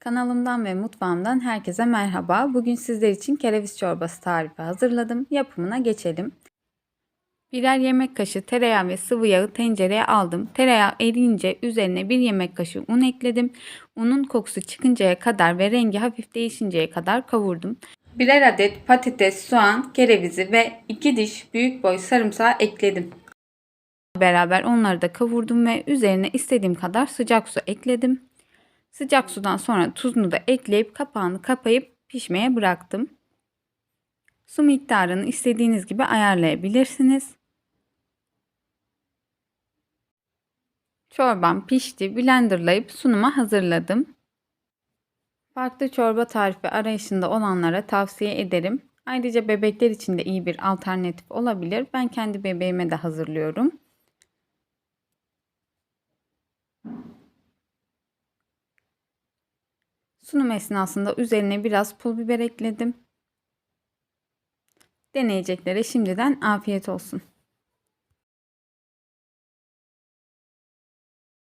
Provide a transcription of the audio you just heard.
Kanalımdan ve mutfağımdan herkese merhaba. Bugün sizler için kereviz çorbası tarifi hazırladım. Yapımına geçelim. Birer yemek kaşığı tereyağı ve sıvı yağı tencereye aldım. Tereyağı eriyince üzerine bir yemek kaşığı un ekledim. Unun kokusu çıkıncaya kadar ve rengi hafif değişinceye kadar kavurdum. Birer adet patates, soğan, kerevizi ve 2 diş büyük boy sarımsağı ekledim. Beraber onları da kavurdum ve üzerine istediğim kadar sıcak su ekledim. Sıcak sudan sonra tuzunu da ekleyip kapağını kapayıp pişmeye bıraktım. Su miktarını istediğiniz gibi ayarlayabilirsiniz. Çorbam pişti. Blenderlayıp sunuma hazırladım. Farklı çorba tarifi arayışında olanlara tavsiye ederim. Ayrıca bebekler için de iyi bir alternatif olabilir. Ben kendi bebeğime de hazırlıyorum. Sunum esnasında üzerine biraz pul biber ekledim. Deneyeceklere şimdiden afiyet olsun.